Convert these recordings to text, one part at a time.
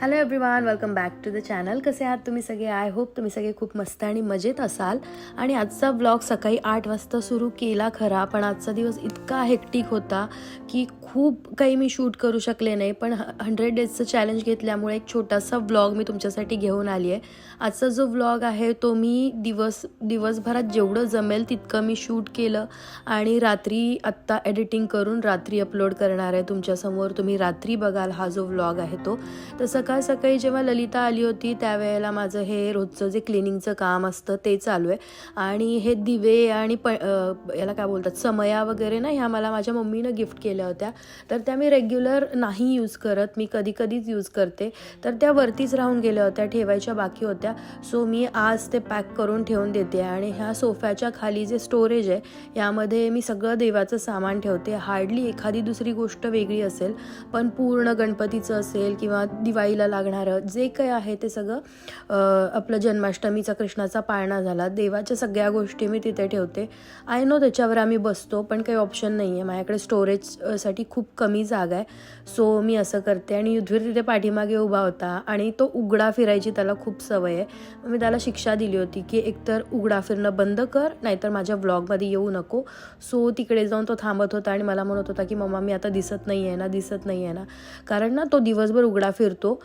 Hello everyone welcome back to the channel कसे आहात तुम्ही सगळे? आय होप तुम्ही सगळे खूप मस्त आणि मजेत असाल. आणि आजचा ब्लॉग सकाळी आठ वाजता सुरू केला खरा पण आजचा दिवस इतका हेक्टिक होता की खूप काही मी शूट करू शकले नाही. पण हंड्रेड डेजचं चॅलेंज घेतल्यामुळे एक छोटासा व्लॉग मी तुमच्यासाठी घेऊन आली आहे आजचा जो व्लॉग आहे तो मी दिवस दिवसभरात जेवढं जमेल तितकं मी शूट केलं आणि रात्री आत्ता एडिटिंग करून रात्री अपलोड करणार आहे. तुमच्यासमोर तुम्ही रात्री बघाल हा जो व्लॉग आहे तो. तसं सकाळ सकाळी जेव्हा ललिता आली होती त्यावेळेला माझं हे रोजचं जे क्लिनिंगचं काम असतं ते चालू आहे. आणि हे दिवे आणि प याला काय बोलतात समया वगैरे ना ह्या मला माझ्या मम्मीनं गिफ्ट केल्या होत्या. तर त्या मी रेग्युलर नाही यूज करत मी कधी कधीच यूज करते. तर त्या वरतीच राहून गेल्या होत्या ठेवायच्या बाकी होत्या. सो मी आज ते पॅक करून ठेवून देते आणि ह्या सोफ्याच्या खाली जे स्टोरेज आहे यामध्ये मी सगळं देवाचं सामान ठेवते. हार्डली एखादी दुसरी गोष्ट वेगळी असेल पण पूर्ण गणपतीचं असेल किंवा दिवाळीला लागणारं जे काही आहे ते सगळं आपलं जन्माष्टमीचा कृष्णाचा पाळणा झाला. देवाच्या सगळ्या गोष्टी मी तिथे ठेवते. आय नो त्याच्यावर आम्ही बसतो पण काही ऑप्शन नाही आहे माझ्याकडे स्टोरेजसाठी खूप कमी जागा आहे. सो मी असं करते. आणि युद्धवीर तिथे पाठीमागे उभा होता आणि तो उघडा फिरायची त्याला खूप सवय आहे. मी त्याला शिक्षा दिली होती की एकतर उघडा फिरणं बंद कर नाहीतर माझ्या व्लॉगमध्ये येऊ नको. सो तिकडे जाऊन तो थांबत होता आणि मला म्हणत होता की मम्मा मी आता दिसत नाही आहे ना दिसत नाही आहे ना. कारण ना तो दिवसभर उघडा फिरतो.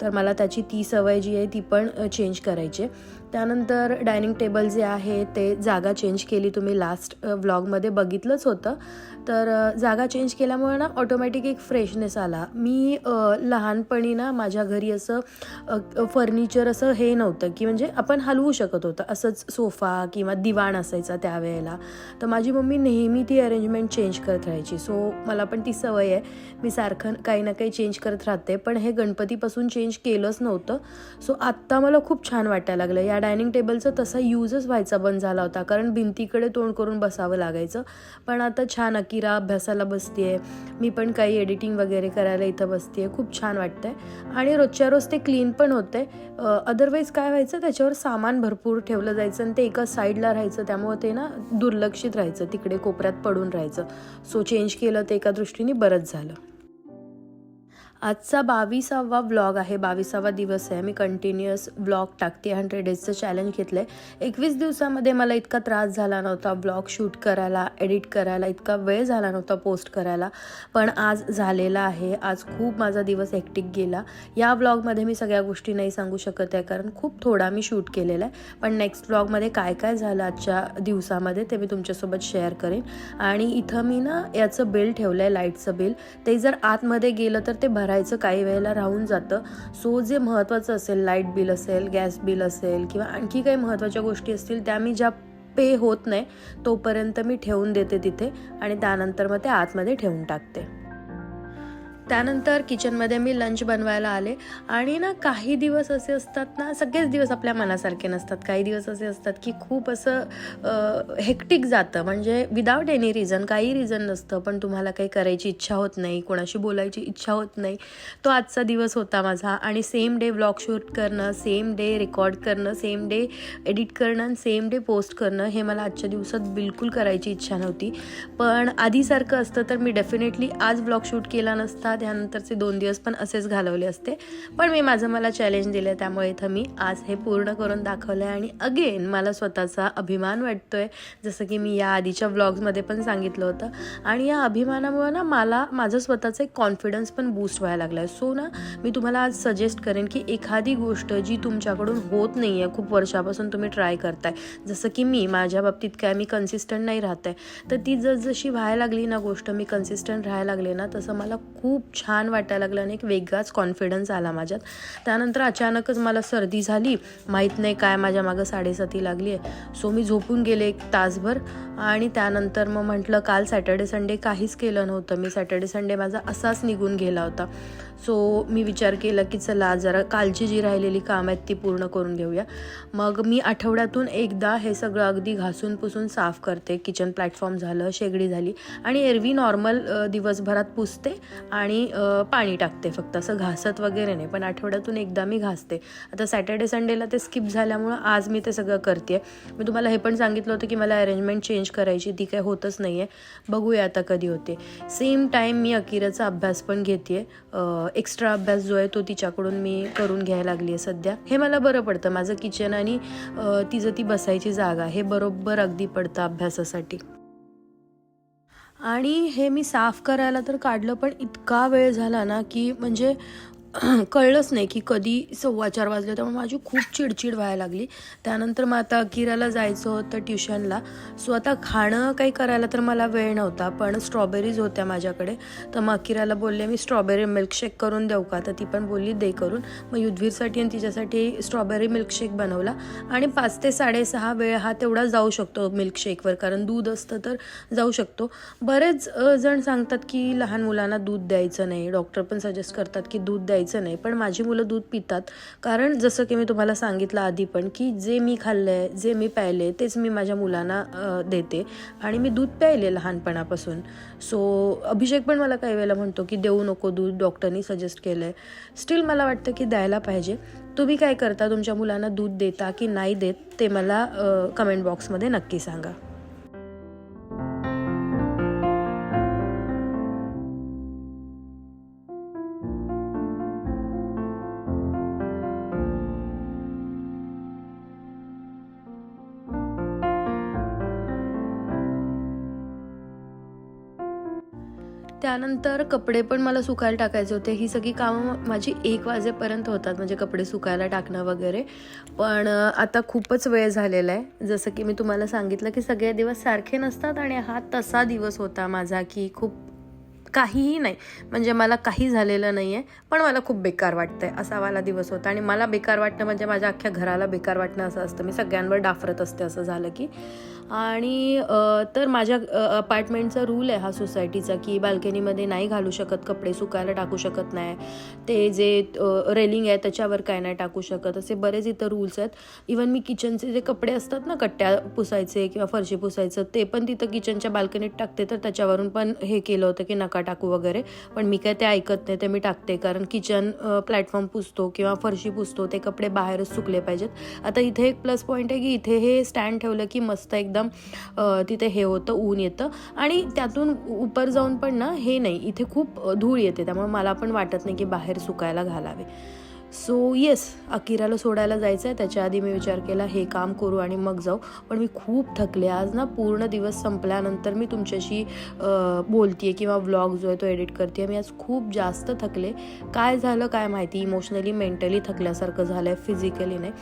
तर मला त्याची ती सवय जी आहे ती पण चेंज करायची आहे. त्यानंतर डायनिंग टेबल जे आहे ते जागा चेंज केली तुम्ही लास्ट व्लॉगमध्ये बघितलंच होतं. तर जागा चेंज केल्यामुळे ना ऑटोमॅटिक एक फ्रेशनेस आला. मी लहानपणी ना माझ्या घरी असं फर्निचर असं हे नव्हतं की म्हणजे आपण हलवू शकत होतं. असंच सोफा किंवा दिवाण असायचा त्यावेळेला. तर माझी मम्मी नेहमी ती अरेंजमेंट चेंज करत राहायची. सो मला पण ती सवय आहे. मी सारखं काही ना काही चेंज करत राहते. पण हे गणपतीपासून चेंज चेंज केलंच नव्हतं. सो आत्ता मला खूप छान वाटायला लागलं. या डायनिंग टेबलचा तसा यूजच व्हायचा बंद झाला होता. कारण भिंतीकडे तोंड करून बसावं लागायचं. पण आता छान अकिरा अभ्यासाला बसते मी पण काही एडिटिंग वगैरे करायला इथं बसते खूप छान वाटतंय. आणि रोजच्या रोज ते क्लीन पण होते अदरवाईज काय व्हायचं? त्याच्यावर सामान भरपूर ठेवलं जायचं आणि ते एका साईडला राहायचं. त्यामुळे ते ना दुर्लक्षित राहायचं. तिकडे कोपऱ्यात पडून राहायचं. सो चेंज केलं ते एका दृष्टीने बरंच झालं. आजचा बावीसावा व्लॉग आहे. बावीसावा दिवस आहे. मी कंटिन्युअस व्लॉग टाकते. हंड्रेड डेजचं चॅलेंज घेतलं आहे एकवीस दिवसामध्ये मला इतका त्रास झाला नव्हता व्लॉग शूट करायला एडिट करायला इतका वेळ झाला नव्हता पोस्ट करायला. पण आज झालेला आहे. आज खूप माझा दिवस हेक्टिक गेला. या व्लॉगमध्ये मी सगळ्या गोष्टी नाही सांगू शकत आहे कारण खूप थोडा मी शूट केलेला आहे. पण नेक्स्ट व्लॉगमध्ये काय काय झालं आजच्या दिवसामध्ये ते मी तुमच्यासोबत शेअर करेन. आणि इथं मी ना याचं बिल ठेवलं आहे लाईटचं बिल ते जर आतमध्ये गेलं तर ते भरायचं काही वेळेला राहून जातं. सो जे महत्त्वाचं असेल लाइट बिल असेल गॅस बिल असेल किंवा आणखी काही महत्त्वाच्या गोष्टी असतील त्या मी ज्या पे होत नाही तोपर्यंत मी ठेवून देते तिथे आणि त्यानंतर मग ते आतमध्ये ठेवून टाकते. त्यानंतर किचनमध्ये मी लंच बनवायला आले. आणि ना काही दिवस असे असतात ना सगळेच दिवस आपल्या मनासारखे नसतात. काही दिवस असे असतात की खूप असं हेक्टिक जातं. म्हणजे विदाऊट एनी रिझन काही रिझन नसतं पण तुम्हाला काही करायची इच्छा होत नाही कोणाशी बोलायची इच्छा होत नाही. तो आजचा दिवस होता माझा. आणि सेम डे व्लॉग शूट करणं सेम डे रेकॉर्ड करणं सेम डे एडिट करणं आणि सेम डे पोस्ट करणं हे मला आजच्या दिवसात बिलकुल करायची इच्छा नव्हती. पण आधीसारखं असतं तर मी डेफिनेटली आज ब्लॉग शूट केला नसता. त्यानंतरचे दोन दिवस पण असेच घालवले असते. पण मी माझं मला चॅलेंज दिलं त्यामुळे इथं मी आज हे पूर्ण करून दाखवलं आहे आणि अगेन मला स्वतःचा अभिमान वाटतोय. जसं की मी या आधीच्या व्लॉग्समध्ये पण सांगितलं होतं. आणि या अभिमानामुळे ना मला माझं स्वतःचं एक कॉन्फिडन्स पण बूस्ट व्हायला लागला आहे सो ना मी तुम्हाला आज सजेस्ट करेन की एखादी गोष्ट जी तुमच्याकडून होत नाही आहे खूप वर्षापासून तुम्ही ट्राय करताय जसं की मी माझ्या बाबतीत काय मी कन्सिस्टंट नाही राहत आहे तर ती जसजशी व्हायला लागली ना गोष्ट मी कन्सिस्टंट राहायला लागले ना तसं मला खूप छान वाटायला लागलं आणि एक वेगळाच कॉन्फिडन्स आला माझ्यात. त्यानंतर अचानकच मला सर्दी झाली. माहीत नाही काय माझ्या मागं साडेसाती लागली आहे सो मी झोपून गेले एक तासभर आणि त्यानंतर मग म्हटलं काल सॅटर्डे संडे काहीच केलं नव्हतं. मी सॅटर्डे संडे माझा असाच निघून गेला होता. सो मी विचार केला की चला जरा कालची जी राहिलेली कामं आहेत ती पूर्ण करून घेऊया. मग मी आठवड्यातून एकदा हे सगळं अगदी घासून पुसून साफ करते. किचन प्लॅटफॉर्म झालं शेगडी झाली आणि एरवी नॉर्मल दिवसभरात पुसते आणि पाणी टाकते फक्त. असं घासत वगैरे नाही पण आठवड्यातून एकदा मी घासते. आता सॅटर्डे संडेला ते स्किप झाल्यामुळं आज मी ते सगळं करते मी तुम्हाला हे पण सांगितलं होतं की मला अरेंजमेंट चेंज करायची ती काही होतच नाही आहे बघूया आता कधी होते. सेम टाईम मी अकिराचा अभ्यास पण घेते एक्स्ट्रा अभ्यास जो आहे तो तिच्याकडून मी करून घ्यायला लागली आहे सध्या. हे मला बरं पडतं. माझं किचन आणि तिचं ती बसायची जागा हे बरोबर अगदी पडतं अभ्यासासाठी. आणि हे मी साफ करायला तर काढलं पण इतका वेळ झाला ना की म्हणजे कळलंच नाही की कधी सव्वा चार वाजले त्यामुळे माझी खूप चिडचिड व्हायला लागली. त्यानंतर मग आता अकिराला जायचं होतं ट्युशनला. सो आता खाणं काही करायला तर मला वेळ नव्हता पण स्ट्रॉबेरीज होत्या माझ्याकडे. तर मग अकिराला बोलले मी स्ट्रॉबेरी मिल्कशेक करून देऊ का? तर ती पण बोलली दे करून. मग युद्धवीरसाठी आणि तिच्यासाठी स्ट्रॉबेरी मिल्कशेक बनवला. आणि पाच ते साडेसहा वेळ हा तेवढा जाऊ शकतो मिल्कशेकवर कारण दूध असतं तर जाऊ शकतो. बरेच जण सांगतात की लहान मुलांना दूध द्यायचं नाही. डॉक्टर पण सजेस्ट करतात की दूध द्यायचं नाही पण माझी मुलं दूध पितात. कारण जसं की मी तुम्हाला सांगितलं आधी पण की जे मी खाल्लं आहे जे मी प्यायले तेच मी माझ्या मुलांना देते. आणि मी दूध प्यायले लहानपणापासून. सो अभिषेक पण मला काही वेळेला म्हणतो की देऊ नको दूध डॉक्टरनी सजेस्ट केलं आहे स्टील मला वाटतं की द्यायला पाहिजे. तुम्ही काय करता? तुमच्या मुलांना दूध देता की नाही देत? ते मला कमेंट बॉक्समध्ये नक्की सांगा. त्यानंतर कपडे पण मला सुकायला टाकायचे होते. ही सगळी कामं माझी एक वाजेपर्यंत होतात म्हणजे कपडे सुकायला टाकणं वगैरे. पण आता खूपच वेळ झालेला आहे. जसं की मी तुम्हाला सांगितलं की सगळे दिवस सारखे नसतात आणि हा तसा दिवस होता माझा की खूप काहीही नाही. म्हणजे मला काही झालेलं नाही आहे पण मला खूप बेकार वाटतं आहे असा वाला दिवस होता. आणि मला बेकार वाटणं म्हणजे माझ्या अख्ख्या घराला बेकार वाटणं असं असतं. मी सगळ्यांवर डाफरत असते असं झालं की. आणि तर माझ्या अपार्टमेंटचा रूल आहे हा सोसायटीचा की बाल्कनीमध्ये नाही घालू शकत कपडे सुकायला टाकू शकत नाही. ते जे रेलिंग आहे त्याच्यावर काय नाही टाकू शकत. असे बरेच इथं रूल्स आहेत. इवन मी किचनचे जे कपडे असतात ना कट्ट्या पुसायचे किंवा फरशी पुसायचं ते पण तिथं किचनच्या बाल्कनीत टाकते. तर त्याच्यावरून पण हे केलं होतं की नका टाकू वगैरे. पण मी काय ते ऐकत नाही ते मी टाकते. कारण किचन प्लॅटफॉर्म पुसतो किंवा फरशी पुसतो ते कपडे बाहेरच सुकले पाहिजेत. आता इथे एक प्लस पॉईंट आहे की इथे हे स्टँड ठेवलं की मस्त एकदम तिथे हे होतं ऊन येतं. आणि त्यातून उपर जाऊन पण ना हे नाही इथे खूप धूळ येते. त्यामुळे मला पण वाटत नाही की बाहेर सुकायला घालावे. सो येस अकिराला सोडायला जायचं आहे त्याच्या आधी मी विचार केला हे काम करू आणि मग जाऊ. पण मी खूप थकले. आज ना पूर्ण दिवस संपल्यानंतर मी तुमच्याशी बोलते किंवा व्लॉग जो आहे तो एडिट करते मी आज खूप जास्त थकले. काय झालं काय माहिती? इमोशनली मेंटली थकल्यासारखं झालं आहे फिजिकली नाही.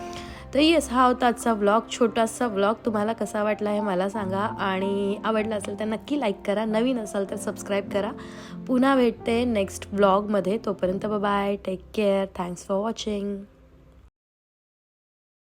तर येस हा होता आजचा व्लॉग छोटासा व्लॉग तुम्हाला कसा वाटला हे मला सांगा. आणि आवडला असेल तर नक्की लाईक करा. नवीन असाल तर सबस्क्राईब करा. पुन्हा भेटते नेक्स्ट व्लॉगमध्ये तोपर्यंत bye take care thanks for watching